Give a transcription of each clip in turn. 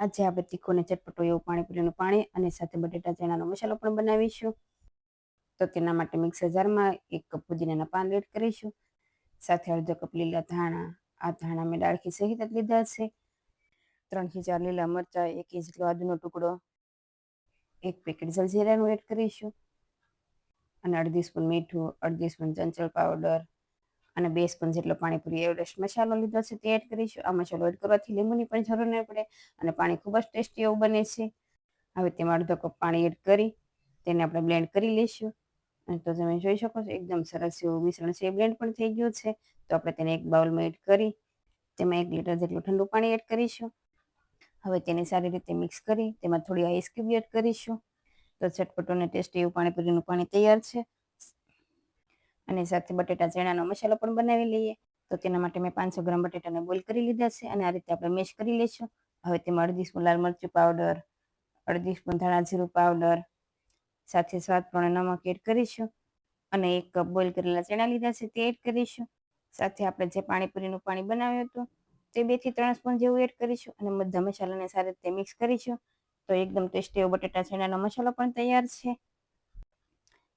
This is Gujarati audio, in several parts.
આજે આપણે તીખું અને ચટપટું એવું પાણીપુરીનું પાણી અને સાથે બટેટા ચણાનો મસાલો પણ બનાવીશું. તો તેના માટે મિક્સર જારમાં એક કપ પુદીનાના પાન એડ કરીશું. સાથે અડધો કપ લીલા ધાણા, આ ધાણા મેં ડાળખી સહિત જ લીધા છે. ત્રણથી ચાર લીલા મરચાં, એક ઇંચ જેટલો આદુનો ટુકડો, એક પેકેટ જલજીરાનું એડ કરીશું. અને અડધી સ્પૂન મીઠું, અડધી સ્પૂન ચંચળ પાવડર અને બે સ્પૂન જેટલો પાણીપુરી એવરેસ્ટ મસાલો લીધો છે તે એડ કરીશું. આ મસાલો એડ કરવાથી લીંબુની પણ જરૂર નહીં પડે અને પાણી ખૂબ જ ટેસ્ટી એવું બને છે. હવે તેમાં અડધો કપ પાણી એડ કરી તેને આપણે બ્લેન્ડ કરી લઈશું. અને તો તમે જોઈ શકો છો એકદમ સરસ એવું મિશ્રણ છે એ બ્લેન્ડ પણ થઈ ગયું છે. તો આપણે તેને એક બાઉલમાં એડ કરી તેમાં એક લીટર જેટલું ઠંડુ પાણી એડ કરીશું. હવે તેને સારી રીતે મિક્સ કરી તેમાં થોડી આઈસ એડ કરીશું. તો ચટપટો અને ટેસ્ટી એવું પાણીપુરીનું પાણી તૈયાર છે. અને સાથે બટેટા ચણાનો મસાલો પણ બનાવી લઈએ. તો તેના માટે મેં પાંચસો ગ્રામ બટેટાને બોઇલ કરી લીધા છે અને આ રીતે આપણે મેશ કરી લઈશું. હવે તેમાં અડધી સ્પૂન લાલ મરચું પાવડર, અડધી સ્પૂન ધાણા જીરું પાવડર, સાથે સ્વાદ પ્રમાણે નમક એડ કરીશું અને એક કપ બોઇલ કરેલા ચણા લીધા છે તે એડ કરીશું. સાથે આપણે જે પાણીપુરીનું પાણી બનાવ્યું હતું તે બેથી ત્રણ સ્પૂન જેવું એડ કરીશું અને બધા મસાલાને સારી રીતે મિક્સ કરીશું. તો એકદમ ટેસ્ટી એવો બટેટા ચણાનો મસાલો પણ તૈયાર છે.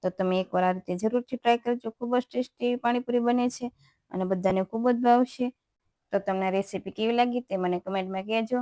તો તમે એકવાર આ રીતે જરૂરથી ટ્રાય કરજો. ખૂબ જ ટેસ્ટી પાણીપુરી બને છે અને બધાને ખૂબ જ ભાવશે. તો તમને રેસીપી કેવી લાગી તે મને કમેન્ટમાં કહેજો.